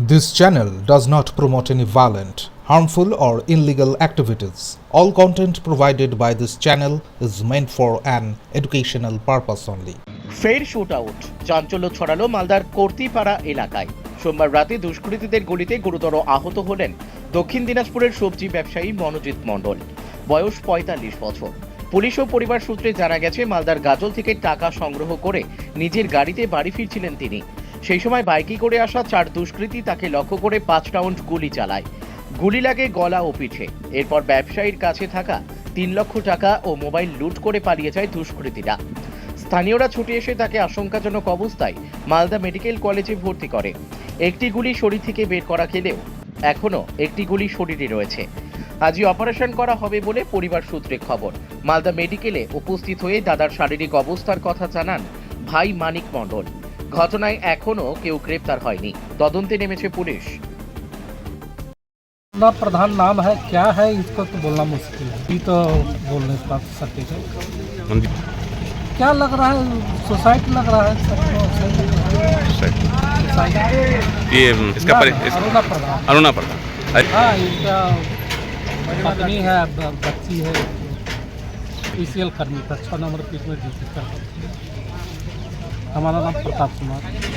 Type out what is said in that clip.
This channel does not promote any violent, harmful, or illegal activities. All content provided by this channel is meant for an educational purpose only. ফের shoot out চাঞ্চল্য ছড়ালো মালদার কর্তিপাড়া এলাকায়। সোমবার রাতে দুষ্কৃতীদের গুলিতে গুরুতর আহত হলেন দক্ষিণ দিনাজপুরের সবজি ব্যবসায়ী মনোজিৎ মণ্ডল। বয়স পঁয়তাল্লিশ বছর। পুলিশ ও পরিবার সূত্রে জানা গেছে মালদার গাজল থেকে টাকা সংগ্রহ করে নিজের গাড়িতে বাড়ি ফিরছিলেন তিনি। সেই সময় বাইকে করে আসা চার দুষ্কৃতী তাকে লক্ষ্য করে পাঁচ রাউন্ড গুলি চালায়। গুলি লাগে গলা ও পিঠে। এরপর ব্যবসায়ীর কাছে থাকা তিন লক্ষ টাকা ও মোবাইল লুট করে পালিয়ে যায় দুষ্কৃতীরা। স্থানীয়রা ছুটে এসে তাকে আশঙ্কাজনক অবস্থায় মালদা মেডিকেল কলেজে ভর্তি করে। একটি গুলি শরীর থেকে বের করা গেলেও এখনও একটি গুলি শরীরে রয়েছে। আজই অপারেশন করা হবে বলে পরিবার সূত্রে খবর। মালদা মেডিকেলে উপস্থিত হয়ে দাদার শারীরিক অবস্থার কথা জানান ভাই মানিক মণ্ডল। ঘটনায় এখনও কেউ গ্রেপ্তার হয়নি তদন্তে নেমেছে পুলিশ अपना प्रधान नाम है क्या है इसको तो बोलना मुश्किल है ये तो बोल नहीं पा सकते हैं। मंदिर क्या लग रहा है सुसाइड लग रहा है सबको साइड। सुसाइड ये इसका ना, पर, ना, इस, अरुणा प्रधान अरुणा प्रधान अरे, हाँ इनका पत्नी है ब- बच्ची है पीसीएल कर्मी था छः नंबर पीस में ड्यूटी करता था। हमारा नाम प्रताप कुमार